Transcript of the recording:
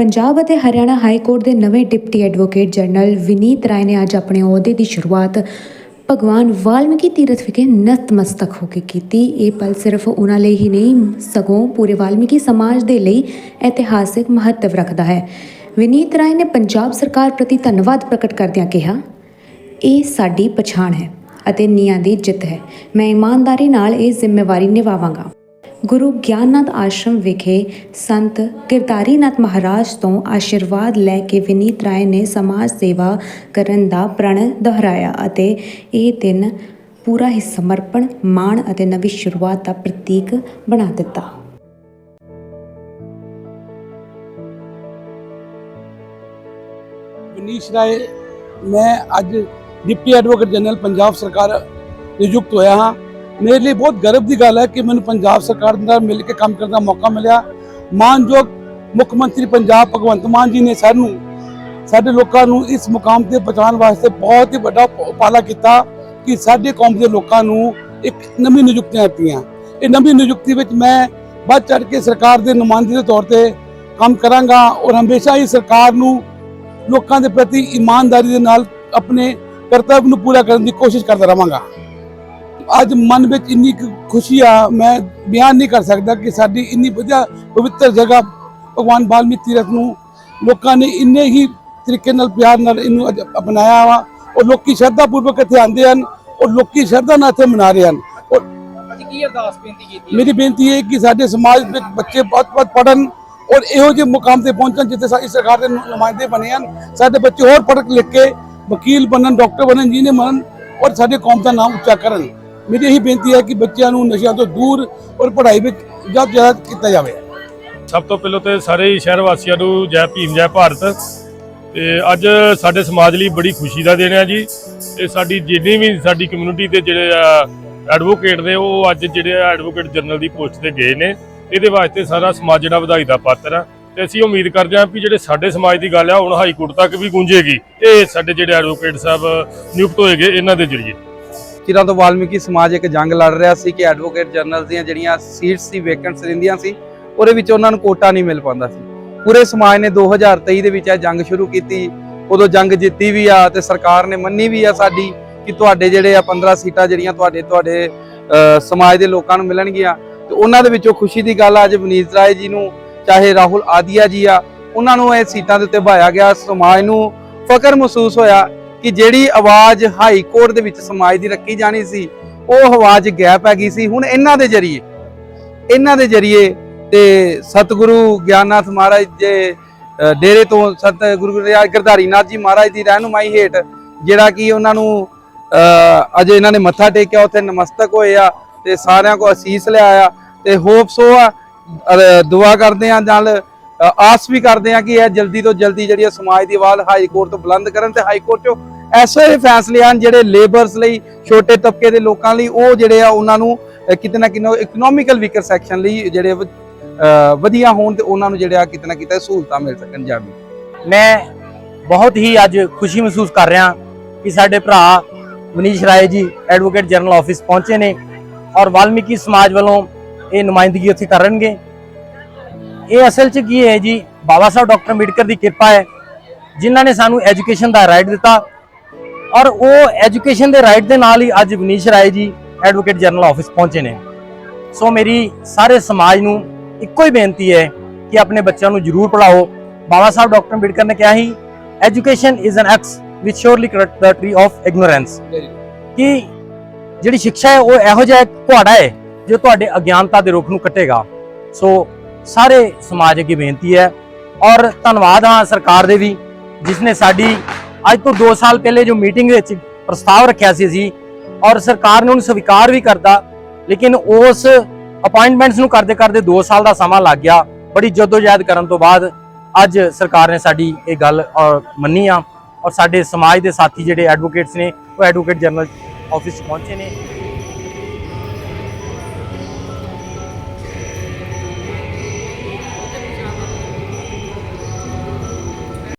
ਪੰਜਾਬ ਅਤੇ Haryana high court ਦੇ ਨਵੇਂ deputy advocate general Vineet Rai ਨੇ ਅੱਜ ਆਪਣੇ ਅਹੁਦੇ ਦੀ ਸ਼ੁਰੂਆਤ ਭਗਵਾਨ ਵਾਲਮੀਕੀ ਤੀਰਥ ਵਿਖੇ ਨਤਮਸਤਕ ਹੋ ਕੇ ਕੀਤੀ। ਇਹ ਪਲ ਸਿਰਫ ਉਹਨਾਂ ਲਈ ਹੀ ਨਹੀਂ, ਸਗੋਂ ਪੂਰੇ ਵਾਲਮੀਕੀ ਸਮਾਜ ਦੇ ਲਈ ਇਤਿਹਾਸਿਕ ਮਹੱਤਵ ਰੱਖਦਾ ਹੈ। ਵਿਨੀਤ ਰਾਏ ਨੇ ਪੰਜਾਬ ਸਰਕਾਰ ਪ੍ਰਤੀ ਧੰਨਵਾਦ ਪ੍ਰਗਟ ਕਰਦਿਆਂ ਕਿਹਾ, ਇਹ ਸਾਡੀ ਪਛਾਣ ਹੈ ਅਤੇ ਨੀਆਂ ਦੀ ਜਿੱਤ ਹੈ। ਮੈਂ ਇਮਾਨਦਾਰੀ ਨਾਲ ਇਹ ਜ਼ਿੰਮੇਵਾਰੀ ਨਿਭਾਵਾਂਗਾ। ਗੁਰੂ ਗਿਆਨਨਾਥ ਆਸ਼ਰਮ ਵਿਖੇ ਸੰਤ ਕਿਰਤਾਰੀਨਾਥ ਮਹਾਰਾਜ ਤੋਂ ਆਸ਼ੀਰਵਾਦ ਲੈ ਕੇ ਵਿਨੀਤ ਰਾਏ ਨੇ ਸਮਾਜ ਸੇਵਾ ਕਰਨ ਦਾ ਪ੍ਰਣ ਦੁਹਰਾਇਆ ਅਤੇ ਇਹ ਦਿਨ ਪੂਰਾ ਹੀ ਸਮਰਪਣ, ਮਾਣ ਅਤੇ ਨਵੀਂ ਸ਼ੁਰੂਆਤ ਦਾ ਪ੍ਰਤੀਕ ਬਣਾ ਦਿੱਤਾ। ਮਨੀਸ਼ ਰਾਏ, ਮੈਂ ਅੱਜ ਡਿਪਟੀ ਐਡਵੋਕੇਟ ਜਨਰਲ ਪੰਜਾਬ ਸਰਕਾਰ ਨਿਯੁਕਤ ਹੋਇਆ ਹਾਂ। ਮੇਰੇ ਲਈ ਬਹੁਤ ਗਰਵ ਦੀ ਗੱਲ ਹੈ ਕਿ ਮੈਨੂੰ ਪੰਜਾਬ ਸਰਕਾਰ ਨਾਲ ਮਿਲ ਕੇ ਕੰਮ ਕਰਨ ਦਾ ਮੌਕਾ ਮਿਲਿਆ। ਮਾਨਯੋਗ ਮੁੱਖ ਮੰਤਰੀ ਪੰਜਾਬ ਭਗਵੰਤ ਮਾਨ ਜੀ ਨੇ ਸਾਨੂੰ, ਸਾਡੇ ਲੋਕਾਂ ਨੂੰ ਇਸ ਮੁਕਾਮ ਤੇ ਪਹੁੰਚਾਉਣ ਵਾਸਤੇ ਬਹੁਤ ਹੀ ਵੱਡਾ ਉਪਾਲਾ ਕੀਤਾ ਕਿ ਸਾਡੇ ਕੌਮ ਦੇ ਲੋਕਾਂ ਨੂੰ ਇੱਕ ਨਵੀਂ ਨਿਯੁਕਤੀਆਂ ਦਿੱਤੀਆਂ। ਇਹ ਨਵੀਂ ਨਿਯੁਕਤੀ ਵਿੱਚ ਮੈਂ ਵੱਧ ਚੜ ਕੇ ਸਰਕਾਰ ਦੇ ਨੁਮਾਇੰਦੇ ਦੇ ਤੌਰ ਤੇ ਕੰਮ ਕਰਾਂਗਾ ਔਰ ਹਮੇਸ਼ਾ ਹੀ ਸਰਕਾਰ ਨੂੰ ਲੋਕਾਂ ਦੇ ਪ੍ਰਤੀ ਇਮਾਨਦਾਰੀ ਦੇ ਨਾਲ ਆਪਣੇ ਕਰਤੱਵ ਨੂੰ ਪੂਰਾ ਕਰਨ ਦੀ ਕੋਸ਼ਿਸ਼ ਕਰਦਾ ਰਹਾਂਗਾ। ਅੱਜ ਮਨ ਵਿੱਚ ਇੰਨੀ ਖੁਸ਼ੀ ਆ ਮੈਂ ਬਿਆਨ ਨਹੀਂ ਕਰ ਸਕਦਾ ਕਿ ਸਾਡੀ ਇੰਨੀ ਵਧੀਆ ਪਵਿੱਤਰ ਜਗ੍ਹਾ ਭਗਵਾਨ ਵਾਲਮੀਕ ਤੀਰਥ ਨੂੰ ਲੋਕਾਂ ਨੇ ਇੰਨੇ ਹੀ ਤਰੀਕੇ ਨਾਲ ਪਿਆਰ ਨਾਲ ਇਹਨੂੰ ਅੱਜ ਅਪਣਾਇਆ ਵਾ। ਔਰ ਲੋਕੀ ਸ਼ਰਧਾ ਪੂਰਵਕ ਇੱਥੇ ਆਉਂਦੇ ਹਨ ਔਰ ਲੋਕੀ ਸ਼ਰਧਾ ਨਾਲ ਇੱਥੇ ਮਨਾ ਰਹੇ ਹਨ। ਔਰ ਕੀ ਅਰਦਾਸ ਬੇਨਤੀ ਕੀਤੀ? ਮੇਰੀ ਬੇਨਤੀ ਹੈ ਕਿ ਸਾਡੇ ਸਮਾਜ ਵਿੱਚ ਬੱਚੇ ਬਹੁਤ-ਬਹੁਤ ਪੜਨ ਔਰ ਇਹੋ ਜਿਹੇ ਮੁਕਾਮ ਤੇ ਪਹੁੰਚਣ ਜਿੱਥੇ ਸਾਡੀ ਸਰਕਾਰ ਦੇ ਨੁ- ਨੁਮਾਇੰਦੇ ਬਣੇ ਹਨ। ਸਾਡੇ ਬੱਚੇ ਹੋਰ ਪੜ੍ਹ ਲਿਖ ਕੇ ਵਕੀਲ ਬਣਨ ਡਾਕਟਰ ਬਣਨ ਇੰਜੀਨੀਅਰ ਬਣਨ ਔਰ ਸਾਡੇ ਕੌਮ ਦਾ ਨਾਮ ਉੱਚਾ ਕਰਨ। ਮੇਰੀ ਇਹੀ ਬੇਨਤੀ ਹੈ ਕਿ ਬੱਚਿਆਂ ਨੂੰ ਨਸ਼ਿਆਂ ਤੋਂ ਦੂਰ ਔਰ ਪੜ੍ਹਾਈ ਵਿੱਚ ਜ਼ਿਆਦਾ ਜ਼ਿਆਦਾ ਕੀਤਾ ਜਾਵੇ। ਸਭ ਤੋਂ ਪਹਿਲਾਂ ਤੇ ਸਾਰੇ ਸ਼ਹਿਰ ਵਾਸੀਆਂ ਨੂੰ ਜੈ ਭੀਮ, ਜੈ ਭਾਰਤ। ਤੇ ਅੱਜ ਸਾਡੇ ਸਮਾਜ ਲਈ ਬੜੀ ਖੁਸ਼ੀ ਦਾ ਦਿਨ ਹੈ ਜੀ। ਤੇ ਸਾਡੀ ਜਿੰਨੀ ਵੀ ਸਾਡੀ ਕਮਿਊਨਿਟੀ ਦੇ ਜਿਹੜੇ ਐਡਵੋਕੇਟ ਨੇ, ਉਹ ਅੱਜ ਜਿਹੜੇ ਐਡਵੋਕੇਟ ਜਨਰਲ ਦੀ ਪੋਸਟ ਤੇ ਗਏ ਨੇ। ਇਹਦੇ ਵਾਸਤੇ ਸਾਰਾ ਸਮਾਜ ਜਿਹੜਾ ਵਧਾਈ ਦਾ ਪਾਤਰ ਆ। ਤੇ ਅਸੀਂ ਉਮੀਦ ਕਰਦੇ ਹਾਂ ਵੀ ਜਿਹੜੇ ਸਾਡੇ ਸਮਾਜ ਦੀ ਗੱਲ ਆ, ਹੁਣ ਹਾਈ ਕੋਰਟ ਤੱਕ ਵੀ ਗੂੰਜੇਗੀ। ਇਹ ਸਾਡੇ ਜਿਹੜੇ ਐਡਵੋਕੇਟ ਸਾਹਿਬ ਨਿਯੁਕਤ ਹੋਏਗੇ, ਇਹਨਾਂ ਦੇ ਜ਼ਰੀਏ। ਚਿਰਾਂ ਤੋਂ ਵਾਲਮੀਕੀ ਸਮਾਜ ਇੱਕ ਜੰਗ ਲੜ ਰਿਹਾ ਸੀ ਕਿ ਐਡਵੋਕੇਟ ਜਨਰਲ ਦੀਆਂ ਜਿਹੜੀਆਂ ਸੀਟਸ ਸੀ ਵੈਕੈਂਟਸ ਰਹਿੰਦੀਆਂ ਸੀ, ਉਹਦੇ ਵਿੱਚ ਉਹਨਾਂ ਨੂੰ ਕੋਟਾ ਨਹੀਂ ਮਿਲ ਪਾਉਂਦਾ ਸੀ। ਪੂਰੇ ਸਮਾਜ ਨੇ 2023 ਦੇ ਵਿੱਚ ਇਹ ਜੰਗ ਸ਼ੁਰੂ ਕੀਤੀ। ਉਦੋਂ ਜੰਗ ਜਿੱਤੀ ਵੀ ਆ ਤੇ ਸਰਕਾਰ ਨੇ ਮੰਨੀ ਵੀ ਆ ਸਾਡੀ ਕਿ ਤੁਹਾਡੇ ਜਿਹੜੇ ਆ 15 ਸੀਟਾਂ ਜਿਹੜੀਆਂ ਤੁਹਾਡੇ ਤੁਹਾਡੇ ਸਮਾਜ ਦੇ ਲੋਕਾਂ ਨੂੰ ਮਿਲਣਗੀਆਂ। ਤੇ ਉਹਨਾਂ ਦੇ ਵਿੱਚੋਂ ਖੁਸ਼ੀ ਦੀ ਗੱਲ ਆ, ਅੱਜ ਵਨੀਤ ਰਾਏ ਜੀ ਨੂੰ, ਚਾਹੇ ਰਾਹੁਲ ਆਦੀਆ ਜੀ ਆ, ਉਹਨਾਂ ਨੂੰ ਇਹ ਸੀਟਾਂ ਦੇ ਉੱਤੇ ਭਾਇਆ ਗਿਆ। ਸਮਾਜ ਨੂੰ ਫ਼ਕਰ ਮਹਿਸੂਸ ਹੋਇਆ ਕਿ ਜਿਹੜੀ ਆਵਾਜ਼ ਹਾਈ ਕੋਰਟ ਦੇ ਵਿੱਚ ਸਮਾਜ ਦੀ ਰੱਖੀ ਜਾਣੀ ਸੀ ਉਹ ਆਵਾਜ਼ ਗੈਪ ਹੈਗੀ ਸੀ। ਹੁਣ ਇਹਨਾਂ ਦੇ ਜਰੀਏ ਇਹਨਾਂ ਦੇ ਜਰੀਏ ਤੇ ਸਤਿਗੁਰੂ ਗਿਆਨਨਾਥ ਮਹਾਰਾਜ ਦੇ ਡੇਰੇ ਤੋਂ ਸਤਿਗੁਰੂ ਗਰਧਾਰੀ ਨਾਥ ਜੀ ਮਹਾਰਾਜ ਦੀ ਰਹਿਨੁਮਾਈ ਹੇਠ ਜਿਹੜਾ ਕਿ ਉਹਨਾਂ ਨੂੰ ਅ, ਅਜੇ ਇਹਨਾਂ ਨੇ ਮੱਥਾ ਟੇਕਿਆ ਉੱਥੇ ਨਮਸਤਕ ਹੋਏ ਆ ਤੇ ਸਾਰਿਆਂ ਕੋ ਅਸੀਸ ਲਿਆ ਆ ਤੇ ਹੋਪਸ ਉਹ ਆ ਦੁਆ ਕਰਦੇ ਆ ਨਾਲ ਆਸ ਵੀ ਕਰਦੇ ਆ ਕਿ ਇਹ ਜਲਦੀ ਤੋਂ ਜਲਦੀ ਜਿਹੜੀ ਇਹ ਸਮਾਜ ਦੀ ਆਵਾਜ਼ ਹਾਈ ਕੋਰਟ ਤੋਂ ਬੁਲੰਦ ਕਰਨ ਤੇ ਹਾਈ ਕੋਰਟ ਚੋਂ ਐਸੇ ਫੈਸਲੇ ਹਨ ਜਿਹੜੇ ਲੇਬਰਸ ਲਈ, ਛੋਟੇ ਤਬਕੇ ਦੇ ਲੋਕਾਂ ਲਈ, ਉਹ ਜਿਹੜੇ ਆ ਉਹਨਾਂ ਨੂੰ ਕਿਤੇ ਨਾ ਕਿਤੇ ਇਕਨੋਮਿਕਲ ਵੀਕਰ ਸੈਕਸ਼ਨ ਲਈ ਜਿਹੜੇ ਵਧੀਆ ਹੋਣ ਤੇ ਉਹਨਾਂ ਨੂੰ ਜਿਹੜੇ ਆ ਕਿਤੇ ਨਾ ਕਿਤੇ ਸਹੂਲਤਾਂ ਮਿਲ ਸਕਣ ਜਾਵੀ ਮੈਂ ਬਹੁਤ ਹੀ ਅੱਜ ਖੁਸ਼ੀ ਮਹਿਸੂਸ ਕਰ ਰਿਹਾ ਕਿ ਸਾਡੇ ਭਰਾ Manish Rai ji advocate general office ਪਹੁੰਚੇ ਨੇ ਔਰ ਵਾਲਮੀਕੀ ਸਮਾਜ ਵੱਲੋਂ ਇਹ ਨੁਮਾਇੰਦਗੀ ਉੱਥੇ ਕਰਨਗੇ ਇਹ ਅਸਲ 'ਚ ਕੀ ਹੈ ਜੀ? ਬਾਬਾ ਸਾਹਿਬ ਡਾਕਟਰ ਅੰਬੇਡਕਰ ਦੀ ਕਿਰਪਾ ਹੈ, ਜਿਨ੍ਹਾਂ ਨੇ ਸਾਨੂੰ ਐਜੂਕੇਸ਼ਨ ਦਾ ਰਾਈਟ ਦਿੱਤਾ। ਔਰ ਉਹ ਐਜੂਕੇਸ਼ਨ ਦੇ ਰਾਈਟ ਦੇ ਨਾਲ ਹੀ ਅੱਜ Manish Rai ji advocate general office ਪਹੁੰਚੇ ਨੇ। ਸੋ ਮੇਰੀ ਸਾਰੇ ਸਮਾਜ ਨੂੰ ਇੱਕੋ ਹੀ ਬੇਨਤੀ ਹੈ ਕਿ ਆਪਣੇ ਬੱਚਿਆਂ ਨੂੰ ਜ਼ਰੂਰ ਪੜ੍ਹਾਓ। ਬਾਬਾ ਸਾਹਿਬ ਡਾਕਟਰ ਅੰਬੇਡਕਰ ਨੇ ਕਿਹਾ ਸੀ education is an axe which surely cut the tree of ignorance ਕਿ ਜਿਹੜੀ ਸਿੱਖਿਆ ਹੈ ਉਹ ਇਹੋ ਜਿਹਾ ਇੱਕ ਕੁਹਾੜਾ ਹੈ ਜੋ ਤੁਹਾਡੇ ਅਗਿਆਨਤਾ ਦੇ ਰੁੱਖ ਨੂੰ ਕੱਟੇਗਾ। ਸੋ ਸਾਰੇ ਸਮਾਜ ਅੱਗੇ ਬੇਨਤੀ ਹੈ ਔਰ ਧੰਨਵਾਦ ਹਾਂ ਸਰਕਾਰ ਦੇ ਵੀ ਜਿਸ ਨੇ ਸਾਡੀ ਅੱਜ ਤੋਂ 2 ਸਾਲ ਪਹਿਲੇ ਜੋ ਮੀਟਿੰਗ ਵਿੱਚ ਪ੍ਰਸਤਾਵ ਰੱਖਿਆ ਸੀ ਅਸੀਂ, ਔਰ ਸਰਕਾਰ ਨੇ ਉਹਨੂੰ ਸਵੀਕਾਰ ਵੀ ਕਰਤਾ, ਲੇਕਿਨ ਉਸ ਅਪਾਇੰਟਮੈਂਟਸ ਨੂੰ ਕਰਦੇ ਕਰਦੇ 2 ਸਾਲ ਦਾ ਸਮਾਂ ਲੱਗ ਗਿਆ। ਬੜੀ ਜਦੋਜਹਿਦ ਕਰਨ ਤੋਂ ਬਾਅਦ ਅੱਜ ਸਰਕਾਰ ਨੇ ਸਾਡੀ ਇਹ ਗੱਲ ਮੰਨੀ ਆ, ਔਰ ਸਾਡੇ ਸਮਾਜ ਦੇ ਸਾਥੀ ਜਿਹੜੇ ਐਡਵੋਕੇਟਸ ਨੇ, ਉਹ ਐਡਵੋਕੇਟ ਜਨਰਲ ਆਫਿਸ 'ਚ ਪਹੁੰਚੇ ਨੇ।